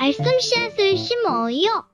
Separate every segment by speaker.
Speaker 1: 말씀 씨앗을 심어요.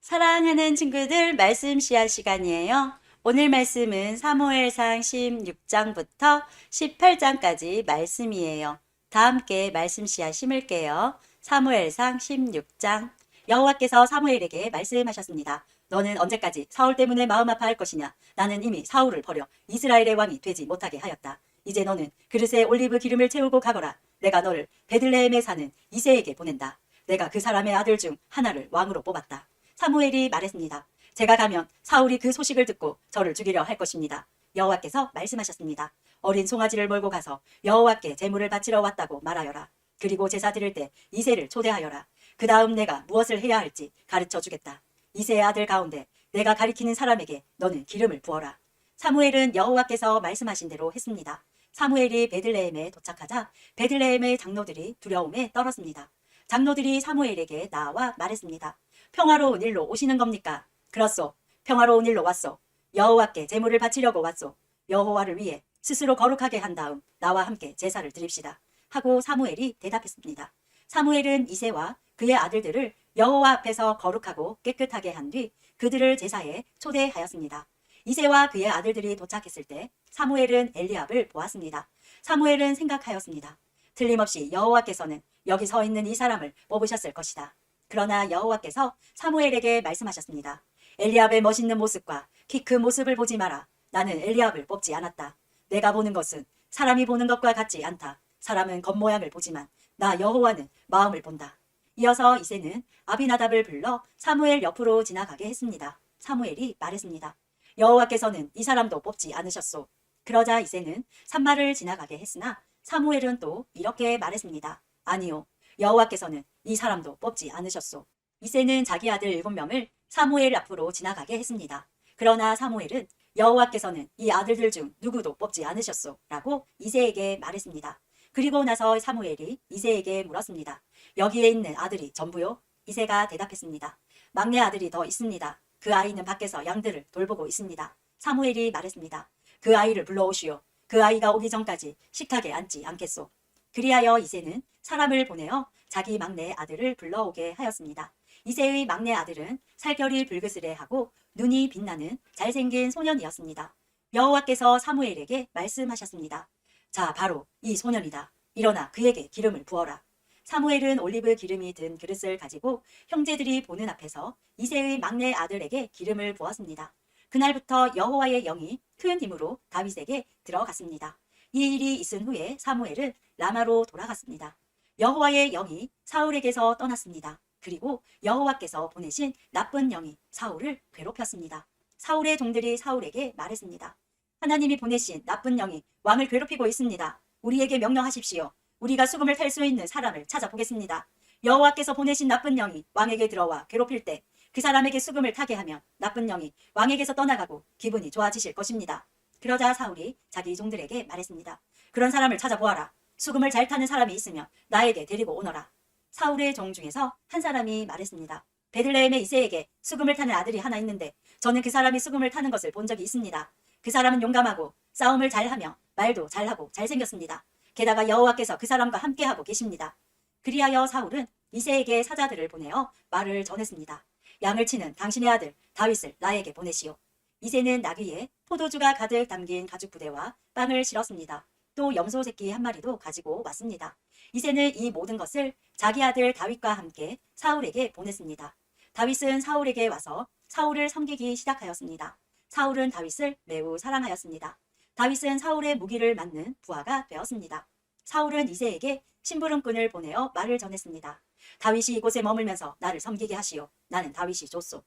Speaker 2: 사랑하는 친구들 말씀 씨앗 시간이에요. 오늘 말씀은 사무엘상 16장부터 18장까지 말씀이에요. 다 함께 말씀 씨앗 심을게요. 사무엘상 16장 여호와께서 사무엘에게 말씀하셨습니다. 너는 언제까지 사울 때문에 마음 아파할 것이냐? 나는 이미 사울을 버려 이스라엘의 왕이 되지 못하게 하였다. 이제 너는 그릇에 올리브 기름을 채우고 가거라. 내가 너를 베들레헴에 사는 이세에게 보낸다. 내가 그 사람의 아들 중 하나를 왕으로 뽑았다. 사무엘이 말했습니다. 제가 가면 사울이 그 소식을 듣고 저를 죽이려 할 것입니다. 여호와께서 말씀하셨습니다. 어린 송아지를 몰고 가서 여호와께 제물을 바치러 왔다고 말하여라. 그리고 제사 드릴 때 이세를 초대하여라. 그 다음 내가 무엇을 해야 할지 가르쳐 주겠다. 이세의 아들 가운데 내가 가리키는 사람에게 너는 기름을 부어라. 사무엘은 여호와께서 말씀하신 대로 했습니다. 사무엘이 베들레헴에 도착하자 베들레헴의 장로들이 두려움에 떨었습니다. 장로들이 사무엘에게 나와 말했습니다. 평화로운 일로 오시는 겁니까? 그렇소. 평화로운 일로 왔소. 여호와께 제물을 바치려고 왔소. 여호와를 위해 스스로 거룩하게 한 다음 나와 함께 제사를 드립시다. 하고 사무엘이 대답했습니다. 사무엘은 이세와 그의 아들들을 여호와 앞에서 거룩하고 깨끗하게 한 뒤 그들을 제사에 초대하였습니다. 이세와 그의 아들들이 도착했을 때 사무엘은 엘리압을 보았습니다. 사무엘은 생각하였습니다. 틀림없이 여호와께서는 여기 서 있는 이 사람을 뽑으셨을 것이다. 그러나 여호와께서 사무엘에게 말씀하셨습니다. 엘리압의 멋있는 모습과 키 큰 모습을 보지 마라. 나는 엘리압을 뽑지 않았다. 내가 보는 것은 사람이 보는 것과 같지 않다. 사람은 겉모양을 보지만 나 여호와는 마음을 본다. 이어서 이세는 아비나답을 불러 사무엘 옆으로 지나가게 했습니다. 사무엘이 말했습니다. 여호와께서는 이 사람도 뽑지 않으셨소. 그러자 이세는 산마를 지나가게 했으나 사무엘은 또 이렇게 말했습니다. 아니요. 여호와께서는 이 사람도 뽑지 않으셨소. 이세는 자기 아들 일곱 명을 사무엘 앞으로 지나가게 했습니다. 그러나 사무엘은 여호와께서는 이 아들들 중 누구도 뽑지 않으셨소. 라고 이세에게 말했습니다. 그리고 나서 사무엘이 이세에게 물었습니다. 여기에 있는 아들이 전부요? 이세가 대답했습니다. 막내 아들이 더 있습니다. 그 아이는 밖에서 양들을 돌보고 있습니다. 사무엘이 말했습니다. 그 아이를 불러오시오. 그 아이가 오기 전까지 식탁에 앉지 않겠소. 그리하여 이세는 사람을 보내어 자기 막내 아들을 불러오게 하였습니다. 이세의 막내 아들은 살결이 불그스레하고 눈이 빛나는 잘생긴 소년이었습니다. 여호와께서 사무엘에게 말씀하셨습니다. 자, 바로 이 소년이다. 일어나 그에게 기름을 부어라. 사무엘은 올리브 기름이 든 그릇을 가지고 형제들이 보는 앞에서 이세의 막내 아들에게 기름을 부었습니다. 그날부터 여호와의 영이 큰 힘으로 다윗에게 들어갔습니다. 이 일이 있은 후에 사무엘은 라마로 돌아갔습니다. 여호와의 영이 사울에게서 떠났습니다. 그리고 여호와께서 보내신 나쁜 영이 사울을 괴롭혔습니다. 사울의 종들이 사울에게 말했습니다. 하나님이 보내신 나쁜 영이 왕을 괴롭히고 있습니다. 우리에게 명령하십시오. 우리가 수금을 탈 수 있는 사람을 찾아보겠습니다. 여호와께서 보내신 나쁜 영이 왕에게 들어와 괴롭힐 때 그 사람에게 수금을 타게 하면 나쁜 영이 왕에게서 떠나가고 기분이 좋아지실 것입니다. 그러자 사울이 자기 종들에게 말했습니다. 그런 사람을 찾아보아라. 수금을 잘 타는 사람이 있으면 나에게 데리고 오너라. 사울의 종 중에서 한 사람이 말했습니다. 베들레헴의 이세에게 수금을 타는 아들이 하나 있는데 저는 그 사람이 수금을 타는 것을 본 적이 있습니다. 그 사람은 용감하고 싸움을 잘하며 말도 잘하고 잘생겼습니다. 게다가 여호와께서 그 사람과 함께하고 계십니다. 그리하여 사울은 이세에게 사자들을 보내어 말을 전했습니다. 양을 치는 당신의 아들 다윗을 나에게 보내시오. 이세는 나귀에 포도주가 가득 담긴 가죽 부대와 빵을 실었습니다. 또 염소 새끼 한 마리도 가지고 왔습니다. 이세는 이 모든 것을 자기 아들 다윗과 함께 사울에게 보냈습니다. 다윗은 사울에게 와서 사울을 섬기기 시작하였습니다. 사울은 다윗을 매우 사랑하였습니다. 다윗은 사울의 무기를 맞는 부하가 되었습니다. 사울은 이세에게 심부름꾼을 보내어 말을 전했습니다. 다윗이 이곳에 머물면서 나를 섬기게 하시오. 나는 다윗이 좋소.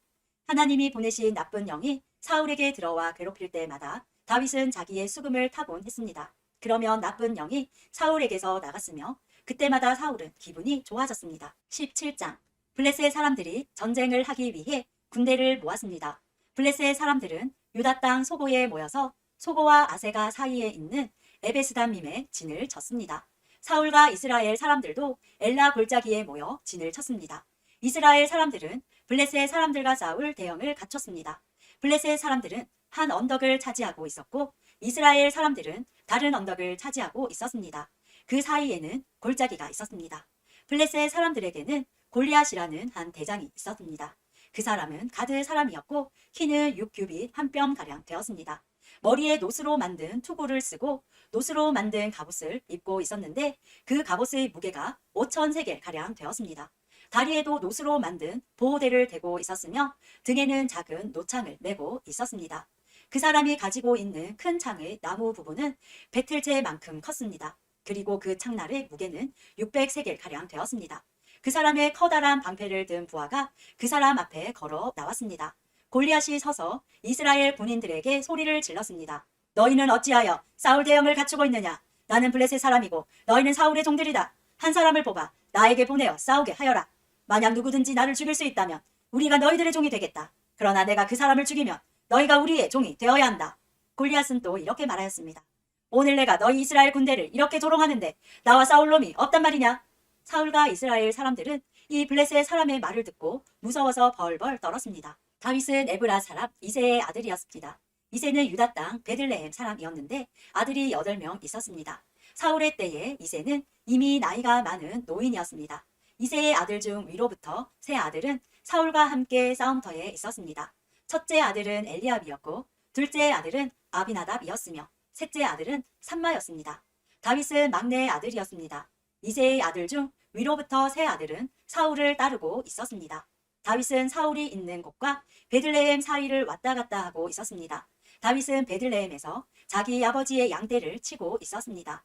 Speaker 2: 하나님이 보내신 나쁜 영이 사울에게 들어와 괴롭힐 때마다 다윗은 자기의 수금을 타곤 했습니다. 그러면 나쁜 영이 사울에게서 나갔으며 그때마다 사울은 기분이 좋아졌습니다. 17장 블레셋 사람들이 전쟁을 하기 위해 군대를 모았습니다. 블레셋 사람들은 유다 땅 소고에 모여서 소고와 아세가 사이에 있는 에베스담밈에 진을 쳤습니다. 사울과 이스라엘 사람들도 엘라 골짜기에 모여 진을 쳤습니다. 이스라엘 사람들은 블레셋 사람들과 싸울 대형을 갖췄습니다. 블레셋 사람들은 한 언덕을 차지하고 있었고 이스라엘 사람들은 다른 언덕을 차지하고 있었습니다. 그 사이에는 골짜기가 있었습니다. 블레셋 사람들에게는 골리앗이라는 한 대장이 있었습니다. 그 사람은 가드 사람이었고 키는 6규빗 한 뼘 가량 되었습니다. 머리에 노스로 만든 투구를 쓰고 노스로 만든 갑옷을 입고 있었는데 그 갑옷의 무게가 5천 세겔 가량 되었습니다. 다리에도 노스로 만든 보호대를 대고 있었으며 등에는 작은 노창을 메고 있었습니다. 그 사람이 가지고 있는 큰 창의 나무 부분은 배틀체만큼 컸습니다. 그리고 그 창날의 무게는 600세겔 가량 되었습니다. 그 사람의 커다란 방패를 든 부하가 그 사람 앞에 걸어 나왔습니다. 골리앗이 서서 이스라엘 군인들에게 소리를 질렀습니다. 너희는 어찌하여 사울 대형을 갖추고 있느냐? 나는 블레셋 사람이고 너희는 사울의 종들이다. 한 사람을 뽑아 나에게 보내어 싸우게 하여라. 만약 누구든지 나를 죽일 수 있다면 우리가 너희들의 종이 되겠다. 그러나 내가 그 사람을 죽이면 너희가 우리의 종이 되어야 한다. 골리앗은 또 이렇게 말하였습니다. 오늘 내가 너희 이스라엘 군대를 이렇게 조롱하는데 나와 싸울 놈이 없단 말이냐? 사울과 이스라엘 사람들은 이 블레셋 사람의 말을 듣고 무서워서 벌벌 떨었습니다. 다윗은 에브라 사람 이세의 아들이었습니다. 이세는 유다 땅 베들레헴 사람이었는데 아들이 8명 있었습니다. 사울의 때에 이세는 이미 나이가 많은 노인이었습니다. 이세의 아들 중 위로부터 세 아들은 사울과 함께 싸움터에 있었습니다. 첫째 아들은 엘리압이었고 둘째 아들은 아비나답이었으며 셋째 아들은 삼마였습니다. 다윗은 막내 아들이었습니다. 이세의 아들 중 위로부터 세 아들은 사울을 따르고 있었습니다. 다윗은 사울이 있는 곳과 베들레헴 사이를 왔다 갔다 하고 있었습니다. 다윗은 베들레헴에서 자기 아버지의 양떼를 치고 있었습니다.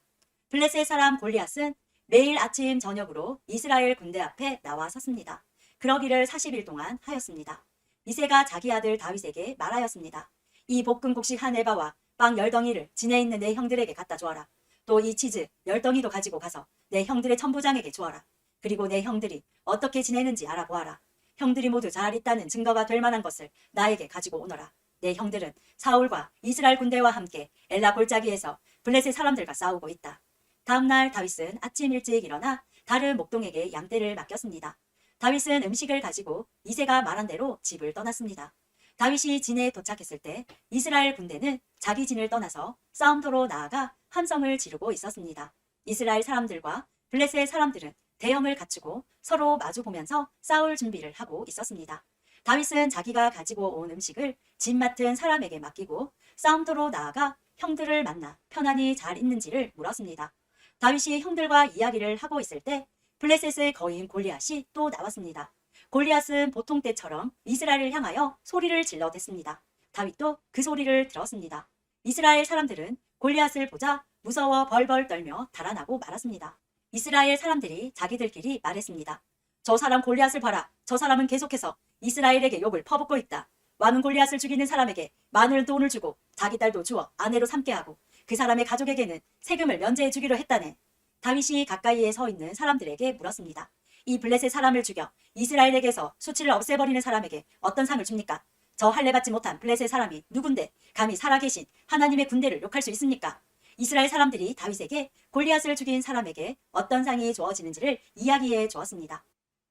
Speaker 2: 블레셋 사람 골리앗은 매일 아침 저녁으로 이스라엘 군대 앞에 나와 섰습니다. 그러기를 40일 동안 하였습니다. 이세가 자기 아들 다윗에게 말하였습니다. 이 볶은 곡식 한 에바와 빵 열덩이를 진에 있는 내 형들에게 갖다 주어라. 또 이 치즈 열덩이도 가지고 가서 내 형들의 천부장에게 주어라. 그리고 내 형들이 어떻게 지내는지 알아보아라. 형들이 모두 잘 있다는 증거가 될 만한 것을 나에게 가지고 오너라. 내 형들은 사울과 이스라엘 군대와 함께 엘라 골짜기에서 블레셋 사람들과 싸우고 있다. 다음날 다윗은 아침 일찍 일어나 다른 목동에게 양떼를 맡겼습니다. 다윗은 음식을 가지고 이세가 말한 대로 집을 떠났습니다. 다윗이 진에 도착했을 때 이스라엘 군대는 자기 진을 떠나서 싸움터로 나아가 함성을 지르고 있었습니다. 이스라엘 사람들과 블레셋 사람들은 대형을 갖추고 서로 마주보면서 싸울 준비를 하고 있었습니다. 다윗은 자기가 가지고 온 음식을 진 맡은 사람에게 맡기고 싸움터로 나아가 형들을 만나 편안히 잘 있는지를 물었습니다. 다윗이 형들과 이야기를 하고 있을 때 블레셋의 거인 골리앗이 또 나왔습니다. 골리앗은 보통 때처럼 이스라엘을 향하여 소리를 질러댔습니다. 다윗도 그 소리를 들었습니다. 이스라엘 사람들은 골리앗을 보자 무서워 벌벌 떨며 달아나고 말았습니다. 이스라엘 사람들이 자기들끼리 말했습니다. 저 사람 골리앗을 봐라. 저 사람은 계속해서 이스라엘에게 욕을 퍼붓고 있다. 왕은 골리앗을 죽이는 사람에게 많은 돈을 주고 자기 딸도 주어 아내로 삼게 하고 그 사람의 가족에게는 세금을 면제해 주기로 했다네. 다윗이 가까이에 서 있는 사람들에게 물었습니다. 이 블레셋 사람을 죽여 이스라엘에게서 수치를 없애버리는 사람에게 어떤 상을 줍니까? 저 할례 받지 못한 블레셋 사람이 누군데 감히 살아계신 하나님의 군대를 욕할 수 있습니까? 이스라엘 사람들이 다윗에게 골리앗을 죽인 사람에게 어떤 상이 주어지는지를 이야기해 주었습니다.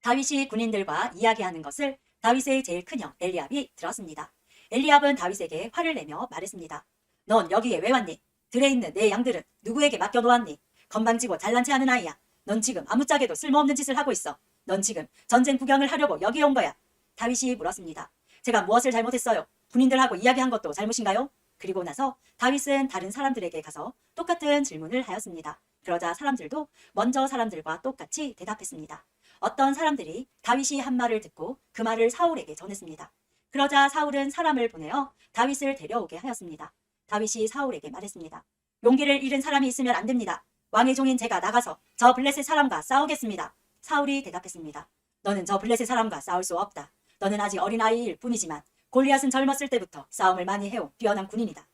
Speaker 2: 다윗이 군인들과 이야기하는 것을 다윗의 제일 큰 형 엘리압이 들었습니다. 엘리압은 다윗에게 화를 내며 말했습니다. 넌 여기에 왜 왔니? 들에 있는 내 양들은 누구에게 맡겨놓았니? 건방지고 잘난 체 하는 아이야. 넌 지금 아무짝에도 쓸모없는 짓을 하고 있어. 넌 지금 전쟁 구경을 하려고 여기에 온 거야. 다윗이 물었습니다. 제가 무엇을 잘못했어요? 군인들하고 이야기한 것도 잘못인가요? 그리고 나서 다윗은 다른 사람들에게 가서 똑같은 질문을 하였습니다. 그러자 사람들도 먼저 사람들과 똑같이 대답했습니다. 어떤 사람들이 다윗이 한 말을 듣고 그 말을 사울에게 전했습니다. 그러자 사울은 사람을 보내어 다윗을 데려오게 하였습니다. 다윗이 사울에게 말했습니다. 용기를 잃은 사람이 있으면 안 됩니다. 왕의 종인 제가 나가서 저 블레셋 사람과 싸우겠습니다. 사울이 대답했습니다. 너는 저 블레셋 사람과 싸울 수 없다. 너는 아직 어린아이일 뿐이지만 골리앗은 젊었을 때부터 싸움을 많이 해온 뛰어난 군인이다.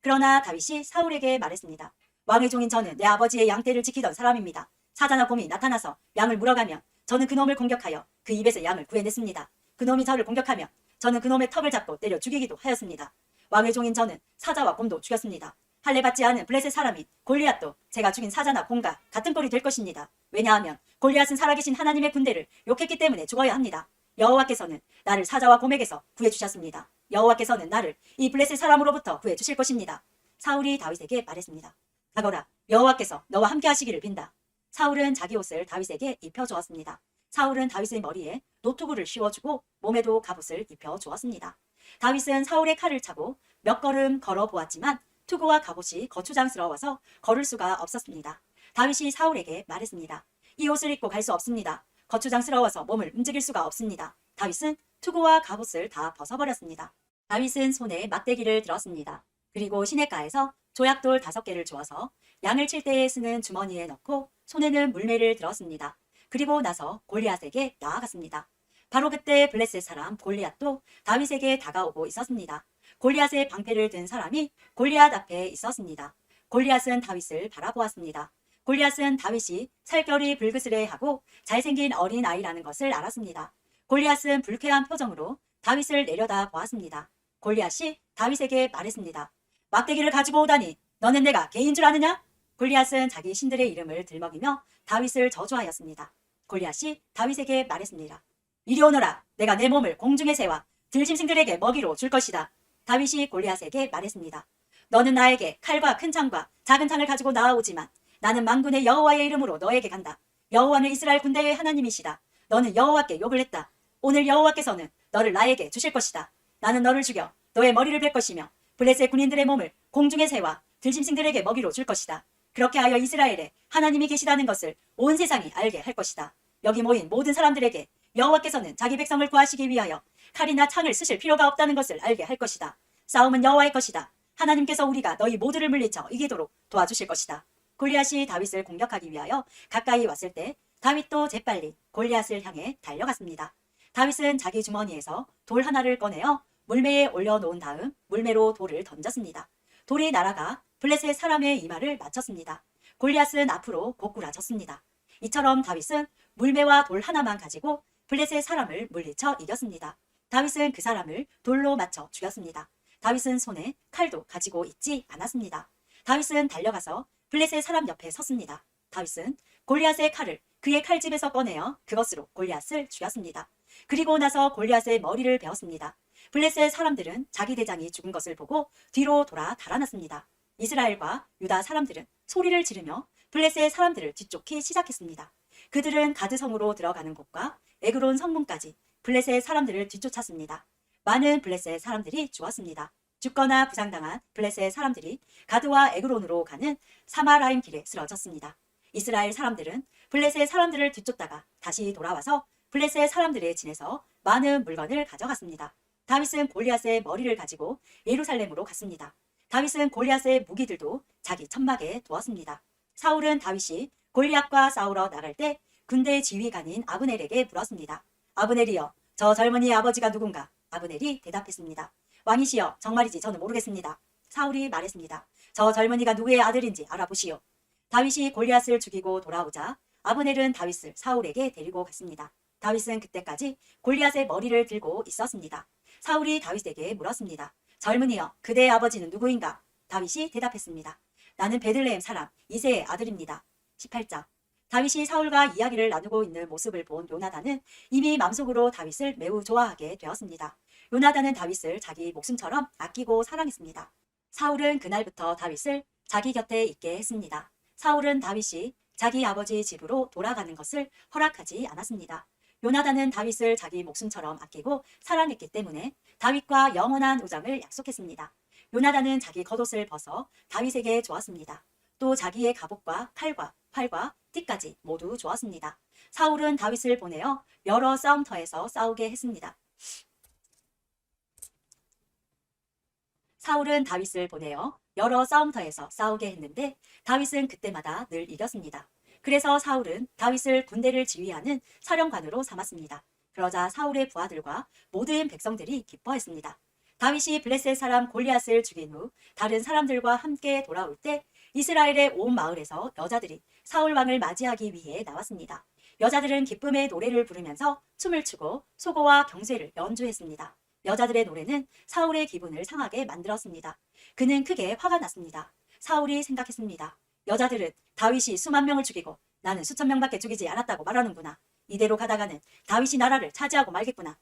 Speaker 2: 그러나 다윗이 사울에게 말했습니다. 왕의 종인 저는 내 아버지의 양떼를 지키던 사람입니다. 사자나 곰이 나타나서 양을 물어가면 저는 그놈을 공격하여 그 입에서 양을 구해냈습니다. 그놈이 저를 공격하면 저는 그놈의 턱을 잡고 때려 죽이기도 하였습니다. 왕의 종인 저는 사자와 곰도 죽였습니다. 할례 받지 않은 블레셋 사람인 골리앗도 제가 죽인 사자나 곰과 같은 꼴이 될 것입니다. 왜냐하면 골리앗은 살아계신 하나님의 군대를 욕했기 때문에 죽어야 합니다. 여호와께서는 나를 사자와 곰에게서 구해 주셨습니다. 여호와께서는 나를 이 블레셋 사람으로부터 구해 주실 것입니다. 사울이 다윗에게 말했습니다. 가거라 여호와께서 너와 함께 하시기를 빈다. 사울은 자기 옷을 다윗에게 입혀 주었습니다. 사울은 다윗의 머리에 노트구를 씌워주고 몸에도 갑옷을 입혀 주었습니다. 다윗은 사울의 칼을 차고 몇 걸음 걸어 보았지만 투구와 갑옷이 거추장스러워서 걸을 수가 없었습니다. 다윗이 사울에게 말했습니다. 이 옷을 입고 갈 수 없습니다. 거추장스러워서 몸을 움직일 수가 없습니다. 다윗은 투구와 갑옷을 다 벗어버렸습니다. 다윗은 손에 막대기를 들었습니다. 그리고 시냇가에서 조약돌 다섯 개를 주어서 양을 칠 때에 쓰는 주머니에 넣고 손에는 물매를 들었습니다. 그리고 나서 골리앗에게 나아갔습니다. 바로 그때 블레셋 사람 골리앗도 다윗에게 다가오고 있었습니다. 골리앗의 방패를 든 사람이 골리앗 앞에 있었습니다. 골리앗은 다윗을 바라보았습니다. 골리앗은 다윗이 살결이 불그스레하고 잘생긴 어린 아이라는 것을 알았습니다. 골리앗은 불쾌한 표정으로 다윗을 내려다 보았습니다. 골리앗이 다윗에게 말했습니다. 막대기를 가지고 오다니 너는 내가 개인 줄 아느냐? 골리앗은 자기 신들의 이름을 들먹이며 다윗을 저주하였습니다. 골리앗이 다윗에게 말했습니다. 이리 오너라 내가 내 몸을 공중의 새와 들짐승들에게 먹이로 줄 것이다. 다윗이 골리앗에게 말했습니다. 너는 나에게 칼과 큰 창과 작은 창을 가지고 나아오지만 나는 만군의 여호와의 이름으로 너에게 간다. 여호와는 이스라엘 군대의 하나님이시다. 너는 여호와께 욕을 했다. 오늘 여호와께서는 너를 나에게 주실 것이다. 나는 너를 죽여 너의 머리를 벨 것이며 블레셋 군인들의 몸을 공중의 새와 들짐승들에게 먹이로 줄 것이다. 그렇게 하여 이스라엘에 하나님이 계시다는 것을 온 세상이 알게 할 것이다. 여기 모인 모든 사람들에게 여호와께서는 자기 백성을 구하시기 위하여 칼이나 창을 쓰실 필요가 없다는 것을 알게 할 것이다. 싸움은 여호와의 것이다. 하나님께서 우리가 너희 모두를 물리쳐 이기도록 도와주실 것이다. 골리앗이 다윗을 공격하기 위하여 가까이 왔을 때 다윗도 재빨리 골리앗을 향해 달려갔습니다. 다윗은 자기 주머니에서 돌 하나를 꺼내어 물매에 올려놓은 다음 물매로 돌을 던졌습니다. 돌이 날아가 블레셋 사람의 이마를 맞췄습니다. 골리앗은 앞으로 고꾸라졌습니다. 이처럼 다윗은 물매와 돌 하나만 가지고 블레셋 사람을 물리쳐 이겼습니다. 다윗은 그 사람을 돌로 맞춰 죽였습니다. 다윗은 손에 칼도 가지고 있지 않았습니다. 다윗은 달려가서 블레셋 사람 옆에 섰습니다. 다윗은 골리앗의 칼을 그의 칼집에서 꺼내어 그것으로 골리앗을 죽였습니다. 그리고 나서 골리앗의 머리를 베었습니다. 블레셋 사람들은 자기 대장이 죽은 것을 보고 뒤로 돌아 달아났습니다. 이스라엘과 유다 사람들은 소리를 지르며 블레셋 사람들을 뒤쫓기 시작했습니다. 그들은 가드 성으로 들어가는 곳과 에그론 성문까지 블레셋 사람들을 뒤쫓았습니다. 많은 블레셋 사람들이 죽었습니다. 죽거나 부상당한 블레셋 사람들이 가드와 에그론으로 가는 사마라임 길에 쓰러졌습니다. 이스라엘 사람들은 블레셋 사람들을 뒤쫓다가 다시 돌아와서 블레셋 사람들의 진에서 많은 물건을 가져갔습니다. 다윗은 골리앗의 머리를 가지고 예루살렘으로 갔습니다. 다윗은 골리앗의 무기들도 자기 천막에 두었습니다. 사울은 다윗이 골리앗과 싸우러 나갈 때 군대 지휘관인 아브넬에게 물었습니다. 아브넬이여, 저 젊은이의 아버지가 누군가? 아브넬이 대답했습니다. 왕이시여, 정말이지 저는 모르겠습니다. 사울이 말했습니다. 저 젊은이가 누구의 아들인지 알아보시오. 다윗이 골리앗을 죽이고 돌아오자 아브넬은 다윗을 사울에게 데리고 갔습니다. 다윗은 그때까지 골리앗의 머리를 들고 있었습니다. 사울이 다윗에게 물었습니다. 젊은이여, 그대의 아버지는 누구인가? 다윗이 대답했습니다. 나는 베들레헴 사람 이세의 아들입니다. 18장. 다윗이 사울과 이야기를 나누고 있는 모습을 본 요나단은 이미 마음속으로 다윗을 매우 좋아하게 되었습니다. 요나단은 다윗을 자기 목숨처럼 아끼고 사랑했습니다. 사울은 그날부터 다윗을 자기 곁에 있게 했습니다. 사울은 다윗이 자기 아버지 집으로 돌아가는 것을 허락하지 않았습니다. 요나단은 다윗을 자기 목숨처럼 아끼고 사랑했기 때문에 다윗과 영원한 우정을 약속했습니다. 요나단은 자기 겉옷을 벗어 다윗에게 주었습니다. 또 자기의 갑옷과 칼과 활과 띠까지 모두 주었습니다. 사울은 다윗을 보내어 여러 싸움터에서 싸우게 했습니다. 사울은 다윗을 보내어 여러 싸움터에서 싸우게 했는데 다윗은 그때마다 늘 이겼습니다. 그래서 사울은 다윗을 군대를 지휘하는 사령관으로 삼았습니다. 그러자 사울의 부하들과 모든 백성들이 기뻐했습니다. 다윗이 블레셋 사람 골리앗을 죽인 후 다른 사람들과 함께 돌아올 때 이스라엘의 온 마을에서 여자들이 사울 왕을 맞이하기 위해 나왔습니다. 여자들은 기쁨의 노래를 부르면서 춤을 추고 소고와 경쇠를 연주했습니다. 여자들의 노래는 사울의 기분을 상하게 만들었습니다. 그는 크게 화가 났습니다. 사울이 생각했습니다. 여자들은 다윗이 수만 명을 죽이고 나는 수천 명밖에 죽이지 않았다고 말하는구나. 이대로 가다가는 다윗이 나라를 차지하고 말겠구나.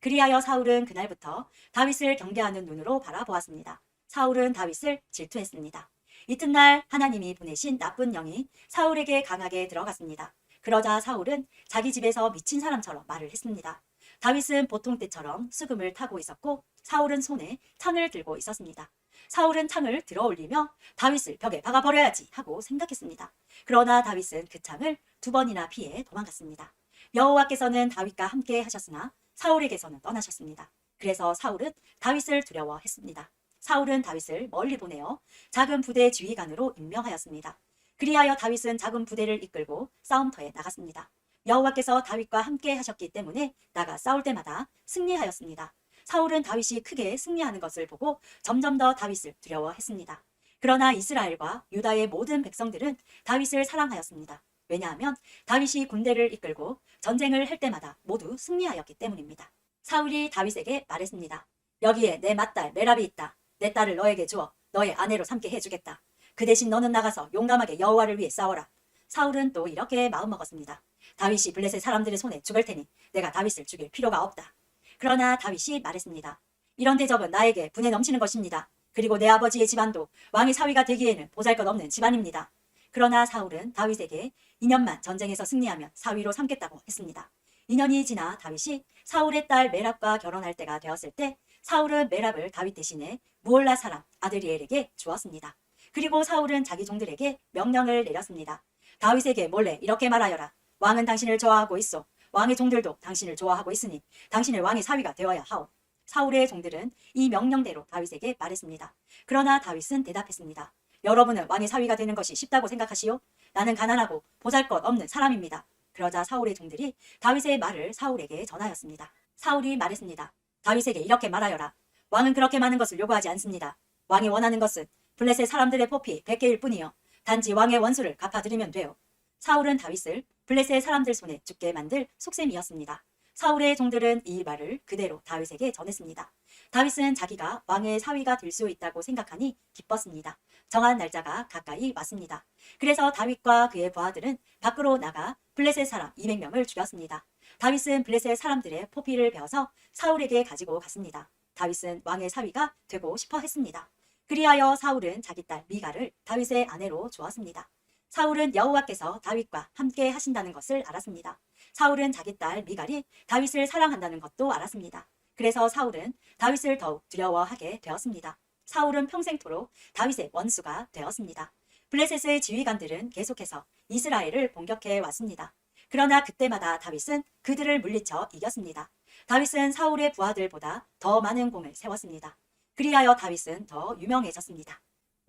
Speaker 2: 그리하여 사울은 그날부터 다윗을 경계하는 눈으로 바라보았습니다. 사울은 다윗을 질투했습니다. 이튿날 하나님이 보내신 나쁜 영이 사울에게 강하게 들어갔습니다. 그러자 사울은 자기 집에서 미친 사람처럼 말을 했습니다. 다윗은 보통 때처럼 수금을 타고 있었고 사울은 손에 창을 들고 있었습니다. 사울은 창을 들어 올리며 다윗을 벽에 박아버려야지 하고 생각했습니다. 그러나 다윗은 그 창을 두 번이나 피해 도망갔습니다. 여호와께서는 다윗과 함께 하셨으나 사울에게서는 떠나셨습니다. 그래서 사울은 다윗을 두려워했습니다. 사울은 다윗을 멀리 보내어 작은 부대 지휘관으로 임명하였습니다. 그리하여 다윗은 작은 부대를 이끌고 싸움터에 나갔습니다. 여호와께서 다윗과 함께 하셨기 때문에 나가 싸울 때마다 승리하였습니다. 사울은 다윗이 크게 승리하는 것을 보고 점점 더 다윗을 두려워했습니다. 그러나 이스라엘과 유다의 모든 백성들은 다윗을 사랑하였습니다. 왜냐하면 다윗이 군대를 이끌고 전쟁을 할 때마다 모두 승리하였기 때문입니다. 사울이 다윗에게 말했습니다. 여기에 내 맏딸 메랍이 있다. 내 딸을 너에게 주어 너의 아내로 삼게 해주겠다. 그 대신 너는 나가서 용감하게 여호와를 위해 싸워라. 사울은 또 이렇게 마음먹었습니다. 다윗이 블레셋 사람들의 손에 죽을 테니 내가 다윗을 죽일 필요가 없다. 그러나 다윗이 말했습니다. 이런 대접은 나에게 분에 넘치는 것입니다. 그리고 내 아버지의 집안도 왕의 사위가 되기에는 보잘것없는 집안입니다. 그러나 사울은 다윗에게 2년만 전쟁에서 승리하면 사위로 삼겠다고 했습니다. 2년이 지나 다윗이 사울의 딸 메랍과 결혼할 때가 되었을 때 사울은 메랍을 다윗 대신에 무올라 사람 아드리엘에게 주었습니다. 그리고 사울은 자기 종들에게 명령을 내렸습니다. 다윗에게 몰래 이렇게 말하여라. 왕은 당신을 좋아하고 있어. 왕의 종들도 당신을 좋아하고 있으니 당신을 왕의 사위가 되어야 하오. 사울의 종들은 이 명령대로 다윗에게 말했습니다. 그러나 다윗은 대답했습니다. 여러분은 왕의 사위가 되는 것이 쉽다고 생각하시오? 나는 가난하고 보잘것 없는 사람입니다. 그러자 사울의 종들이 다윗의 말을 사울에게 전하였습니다. 사울이 말했습니다. 다윗에게 이렇게 말하여라. 왕은 그렇게 많은 것을 요구하지 않습니다. 왕이 원하는 것은 블레셋 사람들의 포피 100개일 뿐이요. 단지 왕의 원수를 갚아드리면 돼요. 사울은 다윗을 블레셋 사람들 손에 죽게 만들 속셈이었습니다. 사울의 종들은 이 말을 그대로 다윗에게 전했습니다. 다윗은 자기가 왕의 사위가 될 수 있다고 생각하니 기뻤습니다. 정한 날짜가 가까이 왔습니다. 그래서 다윗과 그의 부하들은 밖으로 나가 블레셋 사람 200명을 죽였습니다. 다윗은 블레셋 사람들의 포피를 베어서 사울에게 가지고 갔습니다. 다윗은 왕의 사위가 되고 싶어 했습니다. 그리하여 사울은 자기 딸 미가를 다윗의 아내로 주었습니다. 사울은 여호와께서 다윗과 함께 하신다는 것을 알았습니다. 사울은 자기 딸 미갈이 다윗을 사랑한다는 것도 알았습니다. 그래서 사울은 다윗을 더욱 두려워하게 되었습니다. 사울은 평생토록 다윗의 원수가 되었습니다. 블레셋의 지휘관들은 계속해서 이스라엘을 공격해 왔습니다. 그러나 그때마다 다윗은 그들을 물리쳐 이겼습니다. 다윗은 사울의 부하들보다 더 많은 공을 세웠습니다. 그리하여 다윗은 더 유명해졌습니다.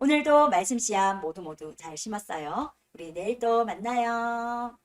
Speaker 2: 오늘도 말씀 씨앗 모두 모두 잘 심었어요. 우리 내일 또 만나요.